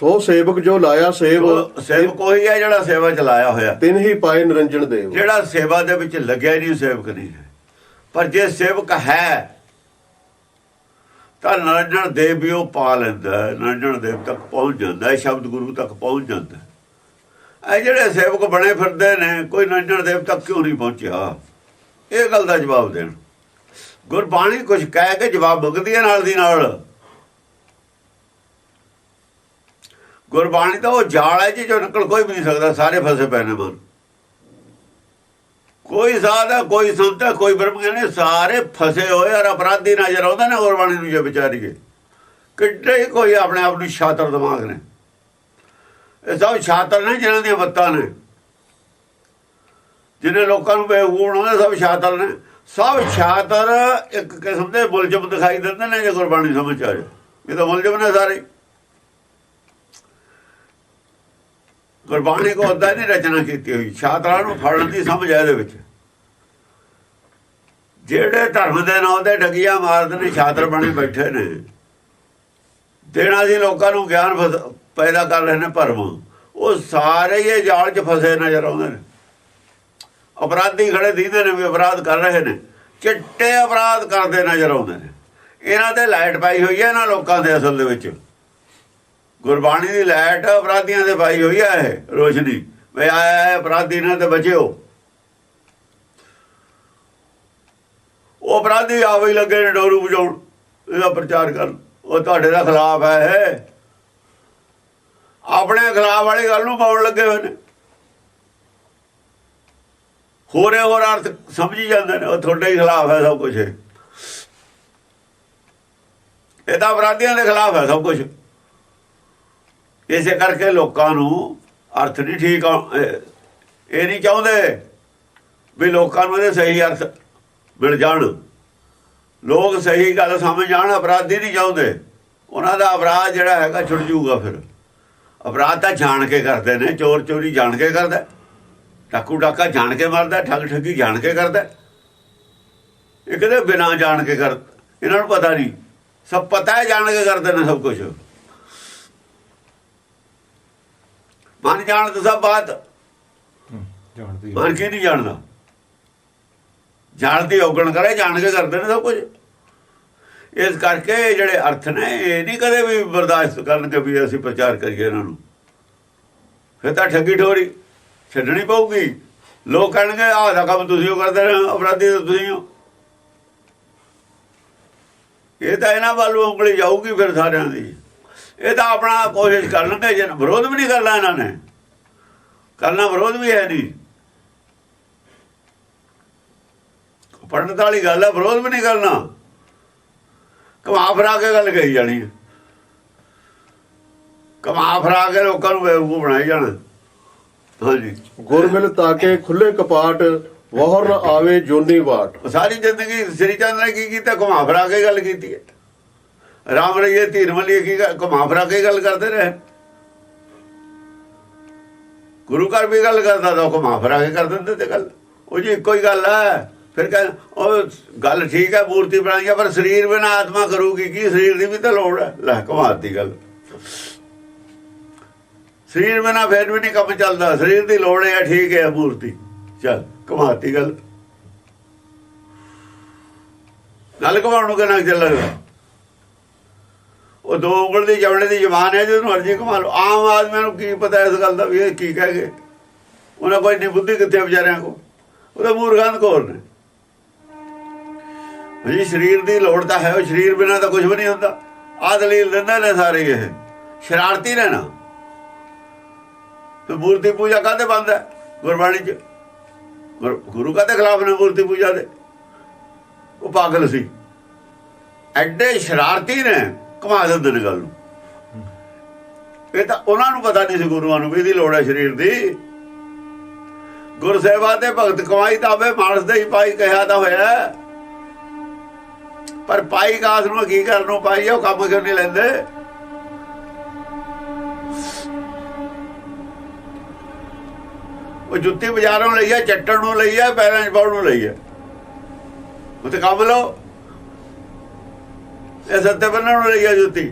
ਸੋ ਸੇਵਕ ਜੋ ਲਾਇਆ ਸੇਵ ਸੇਵਕ ਉਹੀ ਹੈ ਜਿਹੜਾ ਸੇਵਾ ਚ ਲਾਇਆ ਹੋਇਆ। ਤਿਨ ਹੀ ਪਾਏ ਨਿਰੰਜਨ ਦੇਵ। ਜਿਹੜਾ ਸੇਵਾ ਦੇ ਵਿੱਚ ਲੱਗਿਆ ਨਹੀਂ ਸੇਵਕ ਨਹੀਂ ਹੈ। ਪਰ ਜੇ ਸੇਵਕ ਹੈ ਤਾਂ ਨਰੰਜਨ ਦੇਵ ਵੀ ਉਹ ਪਾ ਲੈਂਦਾ ਨਰੰਜਨ ਦੇਵ ਤੱਕ ਪਹੁੰਚ ਜਾਂਦਾ ਹੈ ਸ਼ਬਦ ਗੁਰੂ ਤੱਕ ਪਹੁੰਚ ਜਾਂਦਾ ਹੈ। ਇਹ ਜਿਹੜੇ ਸੇਵਕ ਬਣੇ ਫਿਰਦੇ ਨੇ ਕੋਈ ਨਰੰਜਨ ਦੇਵ ਤੱਕ ਕਿਉਂ ਨਹੀਂ ਪਹੁੰਚਿਆ? ਇਹ ਗੱਲ ਦਾ ਜਵਾਬ ਦੇਣ। ਗੁਰਬਾਣੀ ਕੁਝ ਕਹਿ ਕੇ ਜਵਾਬ ਮੰਗਦੀ ਹੈ ਨਾਲ ਦੀ ਨਾਲ। ਗੁਰਬਾਣੀ ਤਾਂ ਉਹ ਜਾਲ ਹੈ ਜੀ, ਜੋ ਨਿਕਲ ਕੋਈ ਵੀ ਨਹੀਂ ਸਕਦਾ, ਸਾਰੇ ਫਸੇ ਪਏ ਨੇ ਮਨ ਕੋਈ ਸਾਧ ਹੈ, ਕੋਈ ਸੰਤ ਹੈ, ਕੋਈ ਬ੍ਰਹਮ ਗਿਆਨੀ ਸਾਰੇ ਫਸੇ ਹੋਏ ਔਰ ਅਪਰਾਧੀ ਨਜ਼ਰ ਆਉਂਦੇ ਨੇ ਗੁਰਬਾਣੀ ਨੂੰ ਜੇ ਵਿਚਾਰੀਏ। ਕਿੱਡੇ ਕੋਈ ਆਪਣੇ ਆਪ ਨੂੰ ਸ਼ਾਤਰ ਦਿਮਾਗ ਨੇ। ਇਹ ਸਭ ਸ਼ਾਤਰ ਨੇ ਜਿਹਨਾਂ ਦੀਆਂ ਬੱਤਾਂ ਨੇ। ਜਿਹਨੇ ਲੋਕਾਂ ਨੂੰ ਬੇਵਕੂਫ ਬਣਾਉਂਦੇ ਸਭ ਸ਼ਾਤਰ ਨੇ। ਸਭ ਸ਼ਾਤਰ ਇੱਕ ਕਿਸਮ ਦੇ ਮੁਲਜ਼ਮ ਦਿਖਾਈ ਦਿੰਦੇ ਨੇ ਜੇ ਗੁਰਬਾਣੀ ਸਮਝ ਆ ਜਾਏ। ਇਹ ਤਾਂ ਮੁਲਜ਼ਮ ਨੇ ਸਾਰੇ। ਗੁਰਬਾਣੀ ਕੋ ਉਦਾਂ ਨਹੀਂ ਰਚਨਾ ਕੀਤੀ ਹੋਈ, ਛਾਤਰਾਂ ਨੂੰ ਫੜਨ ਦੀ ਸਮਝ ਹੈ ਇਹਦੇ ਵਿੱਚ। ਜਿਹੜੇ ਧਰਮ ਦੇ ਨਾਂ ਤੇ ਠਗੀਆਂ ਮਾਰਦੇ ਨੇ, ਛਾਤਰ ਬਣੇ ਬੈਠੇ ਨੇ, ਦੇਣਾ ਸੀ ਲੋਕਾਂ ਨੂੰ ਗਿਆਨ ਪੈਦਾ ਕਰ ਰਹੇ ਨੇ ਭਰਮ, ਉਹ ਸਾਰੇ ਹੀ ਇਹ ਜਾਲ 'ਚ ਫਸੇ ਨਜ਼ਰ ਆਉਂਦੇ ਨੇ। ਅਪਰਾਧੀ ਖੜੇ ਦੀਦੇ ਨੇ ਵੀ ਅਪਰਾਧ ਕਰ ਰਹੇ ਨੇ, ਚਿੱਟੇ ਅਪਰਾਧ ਕਰਦੇ ਨਜ਼ਰ ਆਉਂਦੇ ਨੇ। ਇਹਨਾਂ ਤੇ ਲਾਈਟ ਪਾਈ ਹੋਈ ਹੈ ਇਹਨਾਂ ਲੋਕਾਂ ਦੇ ਅਸਲ ਦੇ ਵਿੱਚ। ਗੁਰਬਾਣੀ ਦੀ ਲਾਈਟ ਅਪਰਾਧੀਆਂ ਦੇ ਪਾਈ ਹੋਈ ਹੈ ਇਹ, ਰੋਸ਼ਨੀ। ਵੀ ਆਇਆ ਅਪਰਾਧੀ ਨਾਲ ਤੇ ਬਚਿਓ। ਉਹ ਅਪਰਾਧੀ ਆਵੇ ਹੀ ਲੱਗੇ ਨੇ ਡੋਰੂ ਵਜਾਉਣ, ਇਹਦਾ ਪ੍ਰਚਾਰ ਕਰਨ। ਉਹ ਤੁਹਾਡੇ ਦਾ ਖਿਲਾਫ ਹੈ ਇਹ। ਆਪਣੇ ਖਿਲਾਫ ਵਾਲੀ ਗੱਲ ਨੂੰ ਪਾਉਣ ਲੱਗੇ ਹੋਏ ਨੇ। ਹੋਰੇ ਹੋਰ ਅਰਥ ਸਮਝੀ ਜਾਂਦੇ ਨੇ, ਉਹ ਤੁਹਾਡੇ ਹੀ ਖਿਲਾਫ ਹੈ ਸਭ ਕੁਝ ਇਹ। ਤਾਂ ਅਪਰਾਧੀਆਂ ਦੇ ਖਿਲਾਫ ਹੈ ਸਭ ਕੁਝ ਇਸੇ ਕਰਕੇ ਲੋਕਾਂ ਨੂੰ ਅਰਥ ਨਹੀਂ ਠੀਕ ਆ- ਇਹ ਨਹੀਂ ਚਾਹੁੰਦੇ ਵੀ ਲੋਕਾਂ ਨੂੰ ਇਹਦੇ ਸਹੀ ਅਰਥ ਮਿਲ ਜਾਣ। ਲੋਕ ਸਹੀ ਗੱਲ ਸਮਝ ਜਾਣ, ਅਪਰਾਧੀ ਨਹੀਂ ਚਾਹੁੰਦੇ। ਉਹਨਾਂ ਦਾ ਅਪਰਾਧ ਜਿਹੜਾ ਹੈਗਾ ਛੁੱਟ ਜਾਊਗਾ ਫਿਰ। ਅਪਰਾਧ ਤਾਂ ਜਾਣ ਕੇ ਕਰਦੇ ਨੇ, ਚੋਰ ਚੋਰੀ ਜਾਣ ਕੇ ਕਰਦਾ। ਟਾਕੂ ਡਾਕਾ ਜਾਣ ਕੇ ਮਾਰਦਾ, ਠੱਗ ਠੱਗੀ ਜਾਣ ਕੇ ਕਰਦਾ। ਇਹ ਕਹਿੰਦੇ ਬਿਨਾਂ ਜਾਣ ਕੇ ਕਰ ਇਹਨਾਂ ਨੂੰ ਪਤਾ ਨਹੀਂ। ਸਭ ਪਤਾ ਹੈ ਜਾਣ ਕੇ ਕਰਦੇ ਨੇ ਸਭ ਕੁਝ ਮਨ ਜਾਣਦਾ ਸਭ ਬਾਤ ਜਾਣਦੀ ਮਨ ਕੀ ਨਹੀਂ ਜਾਣਦਾ। ਜਾਣਦੀ ਔਗਣ ਕਰੇ ਜਾਣ ਕੇ ਕਰਦੇ ਨੇ ਸਭ ਕੁਝ। ਇਸ ਕਰਕੇ ਜਿਹੜੇ ਅਰਥ ਨੇ ਇਹ ਨਹੀਂ ਕਦੇ ਵੀ ਬਰਦਾਸ਼ਤ ਕਰਨਗੇ ਵੀ ਅਸੀਂ ਪ੍ਰਚਾਰ ਕਰੀਏ ਇਹਨਾਂ ਨੂੰ। ਫਿਰ ਤਾਂ ਠੱਗੀ ਠੋਰੀ ਛੱਡਣੀ ਪਊਗੀ। ਲੋਕ ਕਹਿਣਗੇ ਆਹ ਦਾ ਕੰਮ ਤੁਸੀਂ ਉਹ ਕਰਦੇ ਰਹੇ ਅਪਰਾਧੀ ਤਾਂ ਤੁਸੀਂ ਹੋ। ਇਹ ਤਾਂ ਇਹਨਾਂ ਵੱਲ ਉਂਗਲੀ ਜਾਊਗੀ ਫਿਰ ਸਾਰਿਆਂ ਦੀ। ਇਹ ਤਾਂ ਆਪਣਾ ਕੋਸ਼ਿਸ਼ ਕਰਨਗੇ ਜੇ ਵਿਰੋਧ ਵੀ ਨਹੀਂ ਕਰਨਾ ਇਹਨਾਂ ਨੇ। ਕਰਨਾ ਵਿਰੋਧ ਵੀ ਹੈ ਨਹੀਂ। ਪੰਡਤ ਵਾਲੀ ਗੱਲ ਹੈ ਵਿਰੋਧ ਵੀ ਨਹੀਂ ਕਰਨਾ। ਕਮਾ ਫਰਾ ਕੇ ਗੱਲ ਕਹੀ ਜਾਣੀ ਹੈ। ਕਮਾ ਫਰਾ ਕੇ ਲੋਕਾਂ ਨੂੰ ਬੇਵਕੂਫ ਬਣਾਈ ਜਾਣਾ। ਹਾਂਜੀ। ਗੁਰਮਿਲ ਤਾਕੇ ਖੁੱਲੇ ਕਪਾਟ ਵਹਰ ਆਵੇ ਜੋਨੀ ਬਾਟ ਸਾਰੀ ਜ਼ਿੰਦਗੀ ਸ੍ਰੀ ਚੰਦ ਨੇ ਕੀ ਕੀਤਾ? ਘੁਮਾ ਫਰਾ ਕੇ ਗੱਲ ਕੀਤੀ ਹੈ। ਰਾਮ ਰਈਏ ਧੀਰ ਮਲੀਏ ਕੀ ਘੁਮਾ ਫਰਾ ਕੇ ਗੱਲ ਕਰਦੇ ਰਹੇ? ਗੁਰੂ ਘਰ ਵੀ ਗੱਲ ਕਰਦਾ ਤਾਂ ਘੁਮਾ ਫਰਾ ਕੇ ਕਰ ਦਿੰਦੇ ਤੇ ਗੱਲ? ਉਹ ਜੀ ਇੱਕੋ ਹੀ ਗੱਲ ਹੈ। ਫਿਰ ਕਹ ਉਹ ਗੱਲ ਠੀਕ ਹੈ, ਮੂਰਤੀ ਬਣਾਈ ਹੈ, ਪਰ ਸਰੀਰ ਬਿਨਾ ਆਤਮਾ ਕਰੂਗੀ। ਕੀ ਸਰੀਰ ਦੀ ਵੀ ਤਾਂ ਲੋੜ ਹੈ? ਲੈ ਘੁਮਾਤੀ ਗੱਲ। ਸਰੀਰ ਬਿਨਾ ਫਿਰ ਵੀ ਨਹੀਂ ਕੰਮ ਚੱਲਦਾ। ਸਰੀਰ ਦੀ ਲੋੜ ਹੈ, ਠੀਕ ਹੈ, ਮੂਰਤੀ। ਚੱਲ ਘੁਮਾਤੀ ਗੱਲ। ਗੱਲ ਘੁਮਾਉਣ ਨੂੰ ਕਿੰਨਾ ਕੁ ਚਿਰ ਉਹ ਦੋ ਉਂਗਲ ਦੀ ਜਵੜੇ ਦੀ ਜ਼ਬਾਨ ਹੈ ਜਿਹਨੂੰ ਅਰਜ਼ੀ ਘੁਮਾ ਲਓ। ਆਮ ਆਦਮੀ ਨੂੰ ਕੀ ਪਤਾ ਇਸ ਗੱਲ ਦਾ ਵੀ ਇਹ ਕੀ ਕਹਿ ਗਏ? ਉਹਨਾਂ ਕੋਈ ਨਹੀਂ ਬੁੱਧੀ ਕਿੱਥੇ ਵਿਚਾਰਿਆਂ ਕੋ ਉਹਦੇ ਮੂਰਖਾਂ ਕੋਲ ਨੇ। ਜੀ ਸਰੀਰ ਦੀ ਲੋੜ ਤਾਂ ਹੈ ਉਹ ਸਰੀਰ ਬਿਨਾ ਤਾਂ ਕੁਝ ਵੀ ਨਹੀਂ ਹੁੰਦਾ। ਆਹ ਦਲੀਲ ਦਿੰਦੇ ਨੇ ਸਾਰੇ ਇਹ। ਸ਼ਰਾਰਤੀ ਨੇ ਨਾ ਤੇ ਮੂਰਤੀ ਪੂਜਾ ਕਾਹਦੇ ਬੰਦ ਹੈ? ਗੁਰਬਾਣੀ ਚ। ਗੁਰੂ ਕਾਹਦੇ ਖਿਲਾਫ ਨੇ ਮੂਰਤੀ ਪੂਜਾ ਦੇ? ਉਹ ਪਾਗਲ ਸੀ। ਐਡੇ ਸ਼ਰਾਰਤੀ ਨੇ। ਕਮਾ ਦਿੰਦੇ ਨੇ ਗੱਲ ਨੂੰ। ਇਹ ਤਾਂ ਉਹਨਾਂ ਨੂੰ ਪਤਾ ਨਹੀਂ ਸੀ ਗੁਰੂਆਂ ਨੂੰ ਵੀ ਇਹਦੀ ਲੋੜ ਹੈ ਸਰੀਰ ਦੀ। ਗੁਰਸੇਵਾ ਤੇ ਭਗਤ ਕਮਾਈ ਤਾਵੇ ਮਾਨਸ ਦੇ ਹੀ ਪਾਈ, ਕਿਹਾ ਤਾਂ ਹੋਇਆ ਪਰ ਪਾਈ ਕਾਸ ਨੂੰ ਕੀ ਕਰਨ ਨੂੰ ਪਾਈ ਉਹ ਕੰਮ ਕਿਉਂ ਨਹੀਂ ਲੈਂਦੇ? ਉਹ ਜੁੱਤੀ ਬਾਜ਼ਾਰੋਂ ਲਈ ਚੱਟਣ ਨੂੰ ਲਈ ਆ, ਪੈਰਾਂ 'ਚ ਪਾਉਣ ਨੂੰ ਲਈ ਆ। ਉਹ ਤੇ ਕੰਮ ਲਓ। ਇਹ ਸੱਤੇ ਬੰਨਣ ਨੂੰ ਲਈ ਆ ਜੁੱਤੀ।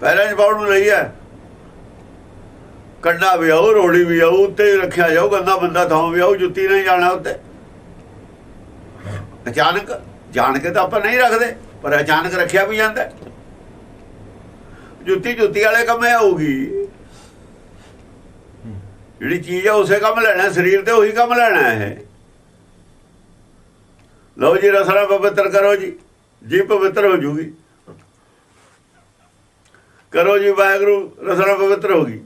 ਪੈਰਾਂ 'ਚ ਪਾਉਣ ਨੂੰ ਲਈ ਹੈ ਕੰਡਾ ਵੀ ਆਉ ਰੋੜੀ ਵੀ ਆਉ ਉੱਤੇ ਰੱਖਿਆ ਜਾਊ, ਗੰਦਾ ਬੰਦਾ ਥਾਂ ਵੀ ਆਉ ਜੁੱਤੀ ਨਹੀਂ ਜਾਣਾ ਉੱਤੇ। ਅਚਾਨਕ ਜਾਣ ਕੇ ਤਾਂ ਆਪਾਂ ਨਹੀਂ ਰੱਖਦੇ, ਪਰ ਅਚਾਨਕ ਰੱਖਿਆ ਵੀ ਜਾਂਦਾ। ਜੁੱਤੀ ਜੁੱਤੀ ਵਾਲੇ ਕੰਮੇ ਆਊਗੀ। ਜਿਹੜੀ ਚੀਜ਼ ਹੈ ਉਸੇ ਕੰਮ ਲੈਣਾ, ਸਰੀਰ ਤੇ ਉਹੀ ਕੰਮ ਲੈਣਾ ਹੈ ਲਓ ਜੀ, ਰਸਨਾ ਪਵਿੱਤਰ ਕਰੋ ਜੀ। ਜੀ ਪਵਿੱਤਰ ਹੋ ਜੂਗੀ। ਕਰੋ ਜੀ ਵਾਹਿਗੁਰੂ ਰਸਨਾ ਪਵਿੱਤਰ ਹੋਗੀ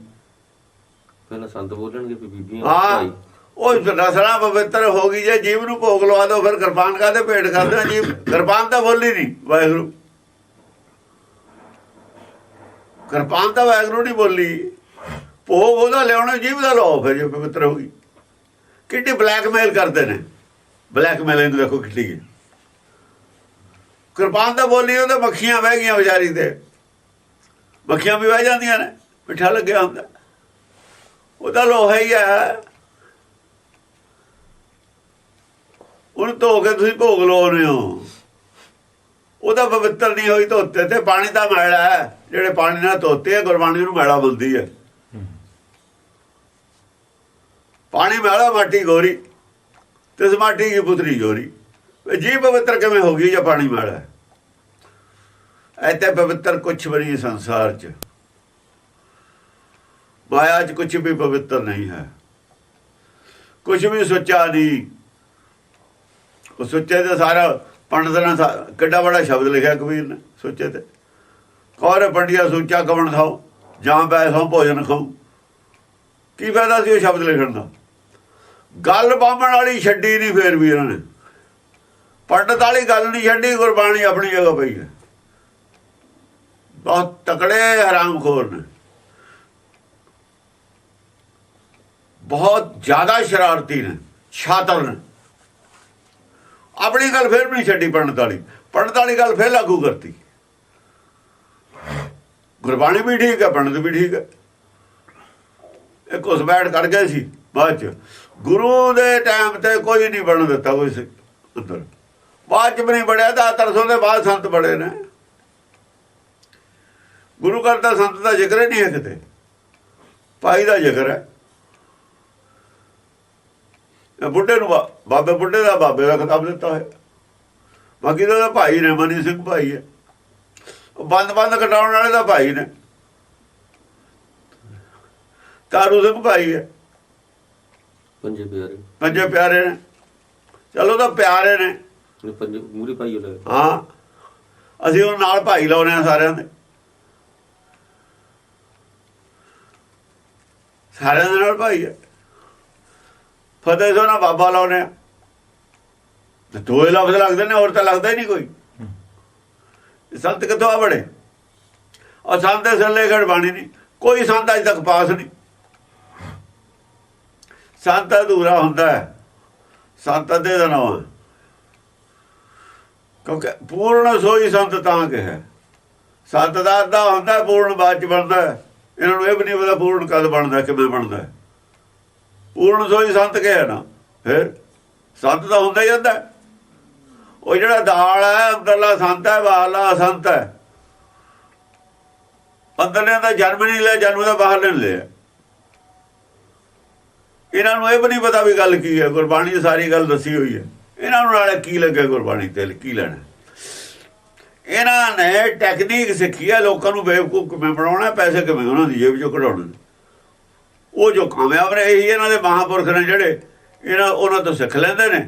ਪਹਿਲਾਂ ਸੰਤ ਬੋਲਣਗੇ ਫਿਰ ਬੀਬੀਆਂ ਹਾਂ ਉਹ ਰਸਨਾ ਪਵਿੱਤਰ ਹੋ ਗਈ ਜੇ ਜੀਵ ਨੂੰ ਭੋਗ ਲਵਾ ਦੋ ਫਿਰ ਕਿਰਪਾਨ ਕਾਦੇ ਭੇਟ ਕਰਦੇ ਜੀਵ? ਕਿਰਪਾਨ ਤਾਂ ਬੋਲੀ ਨਹੀਂ ਵਾਹਿਗੁਰੂ। ਕਿਰਪਾਨ ਤਾਂ ਵਾਹਿਗੁਰੂ ਨਹੀਂ ਬੋਲੀ। ਭੋਗ ਉਹਦਾ ਲਿਆਉਣਾ ਜੀਵ ਦਾ ਲਾਓ ਫਿਰ ਜੇ ਪਵਿੱਤਰ ਹੋ ਗਈ। ਕਿੰਨੀ ਬਲੈਕਮੇਲ ਕਰਦੇ ਨੇ। ਬਲੈਕਮੇਲ ਇਹਨੂੰ ਦੇਖੋ ਕਿੱਡੀ ਹੈ। ਕਿਰਪਾਨ ਤਾਂ ਬੋਲੀ ਉਹਦੇ ਮੱਖੀਆਂ ਬਹਿ ਗਈਆਂ ਵਿਚਾਰੀ ਤੇ। ਮੱਖੀਆਂ ਵੀ ਬਹਿ ਜਾਂਦੀਆਂ ਨੇ, ਮਿੱਠਾ ਲੱਗਿਆ ਹੁੰਦਾ। ਉਹਦਾ ਲੋਹਾ ਹੀ ਹੈ। ਉਹਨੂੰ ਧੋ ਕੇ ਤੁਸੀਂ ਭੋਗ ਲਾਉਨੇ ਹੋ। ਉਹਦਾ ਪਵਿੱਤਰ ਨਹੀਂ ਹੋਈ ਧੋਤੇ ਤੇ, ਪਾਣੀ ਦਾ ਮੈਲਾ ਹੈ। ਜਿਹੜੇ ਪਾਣੀ ਨਾਲ ਧੋਤੇ ਆ, ਗੁਰਬਾਣੀ ਨੂੰ ਮੈਲਾ ਬੁਲਦੀ ਹੈ। ਪਾਣੀ ਮੈਲਾ, ਮਾਟੀ ਗੋਰੀ। ਤੇ ਮਾਟੀ ਦੀ ਪੁਤਰੀ ਜੋਰੀ ਵੀ ਜੀ ਪਵਿੱਤਰ ਕਿਵੇਂ ਹੋ ਗਈ ਜਾਂ ਪਾਣੀ ਮਾੜਾ? ਹੈ ਐਤੇ ਪਵਿੱਤਰ ਕੁਛ ਵੀ ਨਹੀਂ ਸੰਸਾਰ 'ਚ। ਮਾਇਆ 'ਚ ਕੁਛ ਵੀ ਪਵਿੱਤਰ ਨਹੀਂ ਹੈ। ਕੁਛ ਵੀ ਸੁੱਚਾ ਨਹੀਂ। ਉਹ ਸੁੱਚੇ ਤੇ ਸਾਰਾ ਪੰਡਤ ਨੇ ਕਿੱਡਾ ਬੜਾ ਸ਼ਬਦ ਲਿਖਿਆ ਕਬੀਰ ਨੇ ਸੁੱਚੇ ਤੇ। ਕੌਰ ਪੰਡਿਆ ਸੁੱਚਾ ਕਵਣ ਖਾਓ ਜਾਂ ਬੈ ਸੋ ਭੋਜਨ ਖਾਓ ਕੀ ਫਾਇਦਾ ਸੀ ਉਹ ਸ਼ਬਦ ਲਿਖਣ ਦਾ? ਗੱਲ ਬਾਹਮਣ ਵਾਲੀ ਛੱਡੀ ਨਹੀਂ ਫੇਰ ਵੀ ਇਹਨਾਂ ਨੇ। ਪੰਡਤ ਵਾਲੀ ਗੱਲ ਨਹੀਂ ਛੱਡੀ, ਗੁਰਬਾਣੀ ਆਪਣੀ ਜਗ੍ਹਾ ਪਈ ਹੈ। ਬਹੁਤ ਤਕੜੇ ਹਰਾਮਖੋਰ ਨੇ। ਬਹੁਤ ਜ਼ਿਆਦਾ ਸ਼ਰਾਰਤੀ ਨੇ, ਛਾਤਰ ਨੇ। ਆਪਣੀ ਗੱਲ ਫਿਰ ਵੀ ਨਹੀਂ ਛੱਡੀ ਪੰਡਤ ਵਾਲੀ। ਪੰਡਤ ਵਾਲੀ ਗੱਲ ਫਿਰ ਲਾਗੂ ਕਰਤੀ। ਗੁਰਬਾਣੀ ਵੀ ਠੀਕ ਹੈ, ਪੰਡਤ ਵੀ ਠੀਕ ਹੈ। ਇੱਕ ਉਸ ਬੈਠ ਕਰ ਗਏ ਸੀ, ਬਾਅਦ ਚ। ਗੁਰੂ ਦੇ ਟਾਈਮ ਤੇ ਕੋਈ ਨਹੀਂ ਬਣ ਦਿੱਤਾ, ਕੋਈ ਅੰਦਰ। ਬਾਅਦ ਚ ਨਹੀਂ ਬੜਿਆ ਤਾਂ ਤਰਸੋਂ ਦੇ ਬਾਅਦ ਸੰਤ ਬੜੇ ਨੇ। ਗੁਰੂ ਘਰ ਦਾ ਸੰਤ ਦਾ ਜ਼ਿਕਰ ਨਹੀਂ ਹੈ ਕਿਤੇ। ਭਾਈ ਦਾ ਜ਼ਿਕਰ ਹੈ। ਬੁੱਢੇ ਨੂੰ ਬਾਬੇ ਬੁੱਢੇ ਦਾ ਬਾਬੇ ਦਾ ਖਿਤਾਬ ਦਿੱਤਾ ਹੋਇਆ। ਬਾਕੀ ਦਾ ਭਾਈ ਨੇ ਮਨੀ ਸਿੰਘ ਭਾਈ ਹੈ। ਬੰਦ ਬੰਦ ਕਟਾਉਣ ਵਾਲੇ ਦਾ ਭਾਈ ਨੇ। ਤਾਰੂ ਸਿੰਘ ਭਾਈ ਹੈ। ਪੰਜੇ ਪਿਆਰੇ। ਪੰਜੇ ਪਿਆਰੇ ਨੇ। ਚਲੋ ਤਾਂ ਪਿਆਰੇ ਨੇ। ਮੂਰੀ ਪਾਈ ਹੋਲੇ ਹਾਂ। ਅਸੀਂ ਉਹ ਨਾਲ ਭਾਈ ਲਾਉਨੇ ਆ ਸਾਰਿਆਂ ਦੇ। ਸਾਰਿਆਂ ਦੇ ਨਾਲ ਭਾਈ ਹੈ। ਫਤਿਹ ਸੋਨਾ ਬਾਬਾ ਲਾਉਨੇ ਆ। ਦੋ ਹੀ ਲਫ਼ਜ਼ ਲੱਗਦੇ ਨੇ ਹੋਰ ਤਾਂ ਲੱਗਦਾ ਹੀ ਨਹੀਂ ਕੋਈ। ਸੰਤ ਕਿੱਥੋਂ ਆ ਬੜੇ? ਔਰ ਸੰਤ ਦੇ ਸੱਲੇ ਘੜ ਬਾਣੀ ਨਹੀਂ। ਕੋਈ ਸੰਤ ਅਜ ਤੱਕ ਪਾਸ ਨਹੀਂ। ਸੰਤ ਅਧੂਰਾ ਹੁੰਦਾ ਹੈ। ਸੰਤ ਅੱਧੇ ਦਾ ਨਾਮ ਹੈ। ਕਿਉਂਕਿ ਪੂਰਨ ਸੋਈ ਸੰਤ ਤਾਂ ਕਿ ਸੰਤ ਦਾ ਅੱਧਾ ਹੁੰਦਾ, ਪੂਰਨ ਬਾਅਦ ਚ ਬਣਦਾ ਇਹਨਾਂ ਨੂੰ ਇਹ ਵੀ ਨਹੀਂ ਪਤਾ ਪੂਰਨ ਕਦ ਬਣਦਾ, ਕਿਵੇਂ ਬਣਦਾ ਪੂਰਨ ਸੋਈ ਸੰਤ ਕਿਹਾ ਨਾ? ਫਿਰ ਸੰਤ ਤਾਂ ਹੁੰਦਾ ਹੀ ਹੁੰਦਾ ਉਹ ਜਿਹੜਾ ਦਾਲ ਹੈ, ਅੰਦਰਲਾ ਸੰਤ ਹੈ, ਬਾਹਰਲਾ ਸੰਤ ਹੈ। ਅੰਦਰਲੇ ਦਾ ਜਨਮ ਨਹੀਂ ਲਿਆ, ਜਨਮ ਦਾ ਬਾਹਰ ਨਹੀਂ ਲਿਆ। ਇਹਨਾਂ ਨੂੰ ਇਹ ਵੀ ਨਹੀਂ ਪਤਾ ਵੀ ਗੱਲ ਕੀ ਹੈ। ਗੁਰਬਾਣੀ 'ਚ ਸਾਰੀ ਗੱਲ ਦੱਸੀ ਹੋਈ ਹੈ। ਇਹਨਾਂ ਨੂੰ ਨਾਲੇ ਕੀ ਲੱਗੇ ਗੁਰਬਾਣੀ ਤੇ, ਕੀ ਲੈਣਾ? ਇਹਨਾਂ ਨੇ ਟੈਕਨੀਕ ਸਿੱਖੀ ਹੈ ਲੋਕਾਂ ਨੂੰ ਬੇਵਕੂਫ ਕਿਵੇਂ ਬਣਾਉਣਾ, ਪੈਸੇ ਕਿਵੇਂ ਉਹਨਾਂ ਦੀ ਜੇਬ 'ਚੋਂ ਕਢਾਉਣੇ ਉਹ ਜੋ ਕਾਮਯਾਬ ਨੇ ਇਹੀ ਇਹਨਾਂ ਦੇ ਮਹਾਪੁਰਖ ਨੇ ਜਿਹੜੇ, ਇਹਨਾਂ ਉਹਨਾਂ ਤੋਂ ਸਿੱਖ ਲੈਂਦੇ ਨੇ।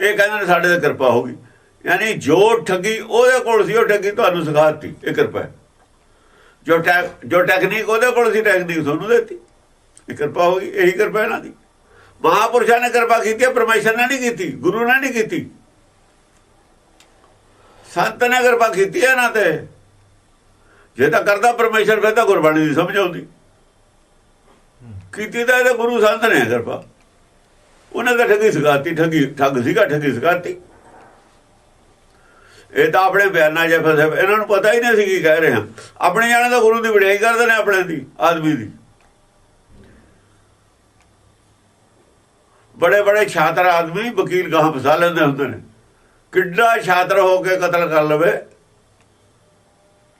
ਇਹ ਕਹਿੰਦੇ ਨੇ, ਸਾਡੇ ਤੇ ਕਿਰਪਾ ਹੋ ਗਈ। ਯਾਨੀ ਜੋ ਠੱਗੀ ਉਹਦੇ ਕੋਲ ਸੀ, ਉਹ ਠੱਗੀ ਤੁਹਾਨੂੰ ਸਿਖਾਤੀ, ਇਹ ਕਿਰਪਾ ਜੋ ਟੈਕ ਜੋ ਟੈਕਨੀਕ ਉਹਦੇ ਕੋਲ ਸੀ ਟੈਕਨੀਕ ਤੁਹਾਨੂੰ ਦਿੱਤੀ। ਇਹ ਕਿਰਪਾ ਹੋ ਗਈ, ਇਹੀ ਕਿਰਪਾ ਇਹਨਾਂ ਦੀ। ਮਹਾਪੁਰਸ਼ਾਂ ਨੇ ਕਿਰਪਾ ਕੀਤੀ ਹੈ, ਪਰਮੇਸ਼ਰ ਨੇ ਨਹੀਂ ਕੀਤੀ, ਗੁਰੂ ਨੇ ਨਹੀਂ ਕੀਤੀ। ਸੰਤ ਨੇ ਕਿਰਪਾ ਕੀਤੀ ਹੈ ਨਾ ਤੇ। ਜੇ ਤਾਂ ਕਰਦਾ ਪਰਮੇਸ਼ਰ, ਫਿਰ ਤਾਂ ਗੁਰਬਾਣੀ ਦੀ ਸਮਝ ਆਉਂਦੀ। ਕੀਤੀ ਤਾਂ ਇਹਦੇ ਗੁਰੂ ਸੰਤ ਨੇ ਕਿਰਪਾ। ਉਹਨੇ ਤਾਂ ਠੱਗੀ ਸਿਖਾਤੀ ਠੱਗੀ, ਠੱਗ ਸੀਗਾ, ਠੱਗੀ ਸਿਖਾਤੀ ਇਹ ਤਾਂ ਆਪਣੇ ਬਿਆਨਾਂ 'ਚ ਫਸੇ ਇਹਨਾਂ ਨੂੰ ਪਤਾ ਹੀ ਨਹੀਂ ਸੀ ਕੀ ਕਹਿ ਰਹੇ ਹਾਂ। ਆਪਣੇ ਜਾਣੇ ਤਾਂ ਗੁਰੂ ਦੀ ਵਡਿਆਈ ਕਰਦੇ ਨੇ, ਆਪਣੇ ਦੀ, ਆਦਮੀ ਦੀ। ਬੜੇ ਬੜੇ ਛਾਤਰ ਆਦਮੀ ਵਕੀਲ ਗਾਹ ਫਸਾ ਲੈਂਦੇ ਹੁੰਦੇ ਨੇ। ਕਿੱਡਾ ਛਾਤਰ ਹੋ ਕੇ ਕਤਲ ਕਰ ਲਵੇ।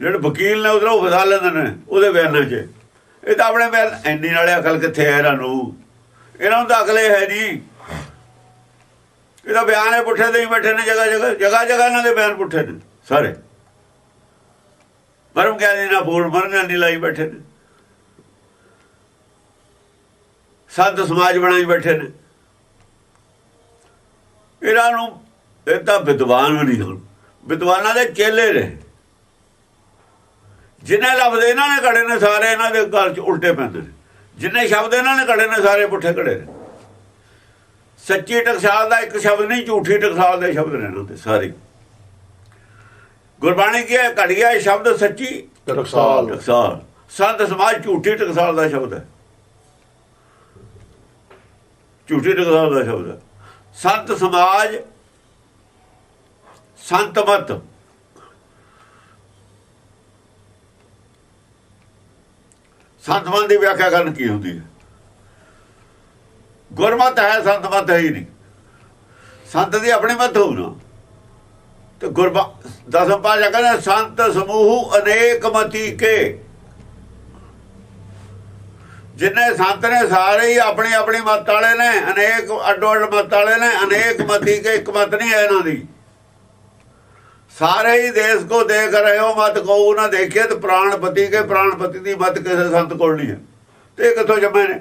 ਜਿਹੜੇ ਵਕੀਲ ਨੇ ਉਧਰੋਂ ਫਸਾ ਲੈਂਦੇ ਨੇ, ਉਹਦੇ ਬਿਆਨਾਂ 'ਚ। ਇਹ ਤਾਂ ਆਪਣੇ ਬਿਆਨ ਐਨੀ ਨਾਲੇ ਅਕਲ ਕਿੱਥੇ ਹੈ ਇਹਨਾਂ ਨੂੰ? ਇਹਨਾਂ ਨੂੰ ਤਾਂ ਅਕਲੇ ਹੈ ਨਹੀਂ ਇਹਦਾ ਬਿਆਨ ਹੈ ਪੁੱਠੇ ਦੇ ਹੀ ਬੈਠੇ ਨੇ, ਜਗ੍ਹਾ ਜਗ੍ਹਾ ਜਗ੍ਹਾ ਜਗ੍ਹਾ ਇਹਨਾਂ ਦੇ ਬਿਆਨ ਪੁੱਠੇ ਨੇ, ਸਾਰੇ। ਮਰਮ ਕਹਿੰਦੇ ਨਾ, ਫੂਲ ਮਰਨ ਨਹੀਂ ਲਾਈ ਬੈਠੇ ਨੇ। ਸੰਤ ਸਮਾਜ ਬਣਾਈ ਬੈਠੇ ਨੇ। ਇਹਨਾਂ ਨੂੰ ਇਹ ਤਾਂ ਵਿਦਵਾਨ ਵੀ ਨਹੀਂ ਹੁਣ। ਵਿਦਵਾਨਾਂ ਦੇ ਚੇਲੇ ਨੇ। ਜਿੰਨੇ ਲਫ਼ਜ਼ ਇਹਨਾਂ ਨੇ ਕੜੇ ਨੇ ਸਾਰੇ ਇਹਨਾਂ ਦੇ ਗੱਲ 'ਚ ਉਲਟੇ ਪੈਂਦੇ ਨੇ। ਜਿੰਨੇ ਸ਼ਬਦ ਇਹਨਾਂ ਨੇ ਕੜੇ ਨੇ ਸਾਰੇ ਪੁੱਠੇ ਕੜੇ ਨੇ। ਸੱਚੀ ਟਕਸਾਲ ਦਾ ਇੱਕ ਸ਼ਬਦ ਨਹੀਂ ਝੂਠੀ ਟਕਸਾਲ ਦੇ ਸ਼ਬਦ ਨੇ ਇਹਨਾਂ ਦੇ ਸਾਰੇ। ਗੁਰਬਾਣੀ ਕੀ ਹੈ? ਘੜੀਆ ਇਹ ਸ਼ਬਦ ਸੱਚੀ ਟਕਸਾਲ। ਟਕਸਾਲ। ਸੰਤ ਸਮਾਜ ਝੂਠੀ ਟਕਸਾਲ ਦਾ ਸ਼ਬਦ ਹੈ। ਝੂਠੀ ਟਕਸਾਲ ਦਾ ਸ਼ਬਦ ਹੈ। ਸੰਤ ਸਮਾਜ, ਸੰਤ ਮਤ। ਸੰਤ ਮਤ ਦੀ ਵਿਆਖਿਆ ਕਰਨ ਕੀ ਹੁੰਦੀ ਹੈ? ਗੁਰਮਤ ਹੈ, ਸੰਤ ਮਤ ਹੈ ਹੀ ਨਹੀਂ। ਸੰਤ ਦੀ ਆਪਣੀ ਮਤ ਹੋਊ ਨਾ। ਤੇ ਗੁਰਬਾ ਦਸਮ ਪਾਸ਼ਾ ਕਹਿੰਦੇ, ਸੰਤ ਸਮੂਹ ਅਨੇਕ ਮਤੀ ਕੇ। ਜਿੰਨੇ ਸੰਤ ਨੇ ਸਾਰੇ ਹੀ ਆਪਣੀ ਆਪਣੀ ਮਤ ਵਾਲੇ ਨੇ, ਅਨੇਕ ਅੱਡੋ ਅੱਡ ਮਤ ਵਾਲੇ ਨੇ, ਅਨੇਕ ਮਤੀ ਕੇ ਇੱਕ ਮਤ ਨਹੀਂ ਹੈ ਇਹਨਾਂ ਦੀ। ਸਾਰੇ ਹੀ ਦੇਸ਼ ਕੋ ਦੇਖ ਰਹੇ ਹੋ, ਮਤ ਕੋ ਨਾ ਦੇਖੇ ਤੇ ਪ੍ਰਾਣਪਤੀ ਕੇ ਪ੍ਰਾਣਪਤੀ ਦੀ ਮਤ ਕਿਸੇ ਸੰਤ ਕੋਲ ਨਹੀਂ ਹੈ। ਤੇ ਇਹ ਕਿੱਥੋਂ ਜੰਮੇ ਨੇ?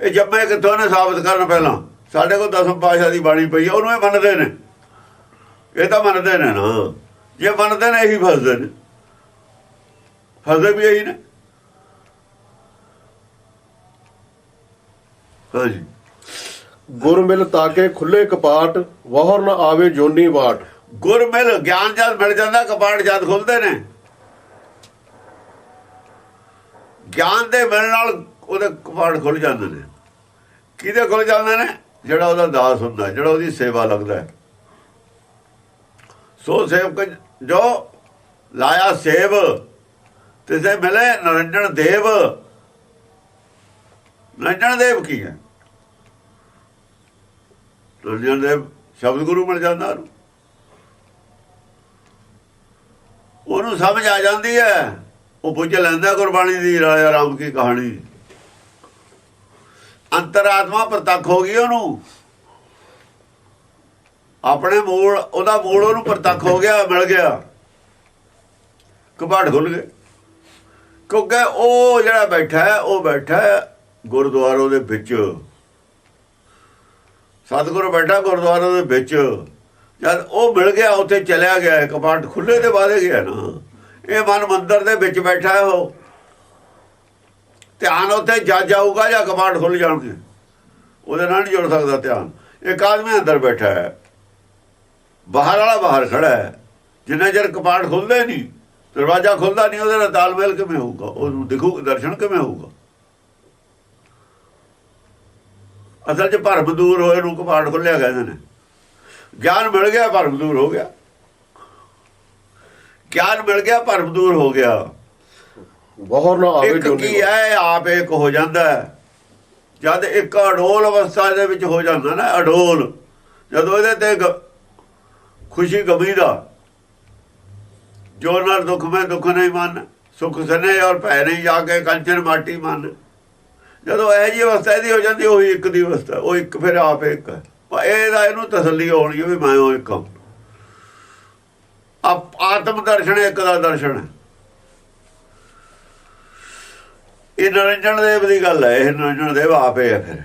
ਇਹ ਜੰਮੇ ਕਿੱਥੋਂ ਨੇ ਸਾਬਤ ਕਰਨ ਪਹਿਲਾਂ? ਸਾਡੇ ਕੋਲ ਦਸਮ ਪਾਸ਼ਾ ਦੀ ਬਾਣੀ ਪਈ ਹੈ ਉਹਨੂੰ ਇਹ ਮੰਨਦੇ ਨੇ। ਇਹ ਤਾਂ ਮੰਨਦੇ ਨੇ ਨਾ। ਜੇ ਮੰਨਦੇ ਨੇ, ਇਹੀ ਫਸਦੇ ਨੇ। ਫਸਦੇ ਵੀ ਇਹੀ ਨੇ। ਗੁਰਮਿਲ ਤਾਕੇ ਖੁੱਲੇ ਕਪਾਟ ਵਹਰ ਨ ਆਵੇ ਜੋਨੀ ਬਾਟ ਗੁਰ ਮਿਲ ਗਿਆਨ ਜਦ ਮਿਲ ਜਾਂਦਾ ਕਪਾੜ ਜਦ ਖੁੱਲਦੇ ਨੇ। ਗਿਆਨ ਦੇ ਮਿਲਣ ਨਾਲ ਉਹਦੇ ਕਪਾੜ ਖੁੱਲ ਜਾਂਦੇ ਨੇ। ਕਿਹਦੇ ਖੁੱਲ ਜਾਂਦੇ ਨੇ? ਜਿਹੜਾ ਉਹਦਾ ਦਾਸ ਹੁੰਦਾ ਜਿਹੜਾ ਉਹਦੀ ਸੇਵਾ ਲੱਗਦਾ ਹੈ। ਸੋ ਸੇਵਕ ਜੋ ਲਾਇਆ ਸੇਵ ਤਿਸੇ ਮਿਲੇ ਨਰੰਜਨ ਦੇਵ। ਨਰੰਜਨ ਦੇਵ ਕੀ ਹੈ? ਨਰੰਜਨ ਦੇਵ ਸ਼ਬਦ ਗੁਰੂ ਮਿਲ ਜਾਂਦਾ ਉਹਨੂੰ। ਉਹਨੂੰ ਸਮਝ ਆ ਜਾਂਦੀ ਹੈ। ਉਹ ਪੁੱਛ ਲੈਂਦਾ ਗੁਰਬਾਣੀ ਦੀ, ਰਾਜਾ ਰਾਮ ਕੀ ਕਹਾਣੀ। ਅੰਤਰਾਤਮਾ ਪ੍ਰਤੱਖ ਹੋ ਗਈ ਉਹਨੂੰ। ਆਪਣੇ ਮੂਲ, ਉਹਦਾ ਮੂਲ ਉਹਨੂੰ ਪ੍ਰਤੱਖ ਹੋ ਗਿਆ, ਮਿਲ ਗਿਆ। ਕਪਾੜ ਖੁੱਲ ਗਏ। ਕਿਉਂਕਿ ਉਹ ਜਿਹੜਾ ਬੈਠਾ ਉਹ ਬੈਠਾ ਗੁਰਦੁਆਰੇ ਗੁਰਦੁਆਰੋਂ ਦੇ ਵਿੱਚ। ਸਤਿਗੁਰੂ ਬੈਠਾ ਗੁਰਦੁਆਰੇ ਦੇ ਵਿੱਚ। ਜਦ ਉਹ ਮਿਲ ਗਿਆ, ਉੱਥੇ ਚਲਿਆ ਗਿਆ ਕਪਾਟ ਖੁੱਲੇ ਦੇ ਬਾਅਦ ਗਿਆ ਨਾ। ਇਹ ਮਨ ਮੰਦਰ ਦੇ ਵਿੱਚ ਬੈਠਾ ਹੈ ਉਹ। ਧਿਆਨ ਉੱਥੇ ਜੱਜ ਆਊਗਾ ਜਾਂ ਕਪਾਟ ਖੁੱਲ ਜਾਣਗੇ। ਉਹਦੇ ਨਾਲ ਨਹੀਂ ਜੁੜ ਸਕਦਾ ਧਿਆਨ। ਇੱਕ ਆਦਮੀ ਅੰਦਰ ਬੈਠਾ ਹੈ। ਬਾਹਰ ਵਾਲਾ ਬਾਹਰ ਖੜਾ ਹੈ। ਜਿੰਨਾ ਚਿਰ ਕਪਾਟ ਖੁੱਲਦੇ ਨਹੀਂ ਦਰਵਾਜ਼ਾ ਖੁੱਲਦਾ ਨਹੀਂ ਉਹਦੇ ਨਾਲ ਤਾਲਮੇਲ ਕਿਵੇਂ ਹੋਊਗਾ? ਉਹਨੂੰ ਦਿਖੂ, ਦਰਸ਼ਨ ਕਿਵੇਂ ਹੋਊਗਾ? ਅਸਲ 'ਚ ਭਰਮ ਦੂਰ ਹੋਏ ਨੂੰ ਕਪਾਟ ਖੁੱਲਿਆ ਕਹਿੰਦੇ ਨੇ। ਗਿਆਨ ਮਿਲ ਗਿਆ ਭਰਮ ਦੂਰ ਹੋ ਗਿਆ। ਗਿਆਨ ਮਿਲ ਗਿਆ ਭਰਮ ਦੂਰ ਹੋ ਗਿਆ। ਵਹਰ ਨ ਆਵੇ ਜੋਨੀ ਕੀ ਹੈ ਆਪ ਇੱਕ ਹੋ ਜਾਂਦਾ ਜਦ ਇੱਕ ਅਡੋਲ ਅਵਸਥਾ ਦੇ ਵਿੱਚ ਹੋ ਜਾਂਦਾ ਨਾ ਅਡੋਲ ਜਦੋਂ ਇਹਦੇ ਤੇ ਖੁਸ਼ੀ ਗਮੀ ਦਾ ਜੋ ਨਰ ਦੁੱਖ ਮੈਂ ਦੁੱਖ ਨਹੀਂ ਮੰਨ ਸੁਖ ਸਨੇ ਔਰ ਭੈ ਨਹੀਂ ਜਾ ਕੇ ਕੰਚਨ ਮਾਟੀ ਮੰਨ। ਜਦੋਂ ਇਹ ਜੀ ਅਵਸਥਾ ਇਹਦੀ ਹੋ ਜਾਂਦੀ, ਉਹੀ ਇੱਕ ਦੀ ਅਵਸਥਾ ਉਹ ਇੱਕ ਫਿਰ ਆਪ ਇੱਕ ਹੈ। ਇਹਦਾ ਇਹਨੂੰ ਤਸੱਲੀ ਹੋਣੀ ਵੀ ਮੈਂ ਉਹ ਇੱਕ ਹਾਂ। ਆਤਮ ਦਰਸ਼ਨ ਇੱਕ ਦਾ ਦਰਸ਼ਨ ਹੈ। ਇਹ ਨਰਿੰਜਨ ਦੇਵ ਦੀ ਗੱਲ ਹੈ, ਇਹ ਨਰਿੰਜਨ ਦੇਵ ਆਪੇ ਹੈ ਫਿਰ।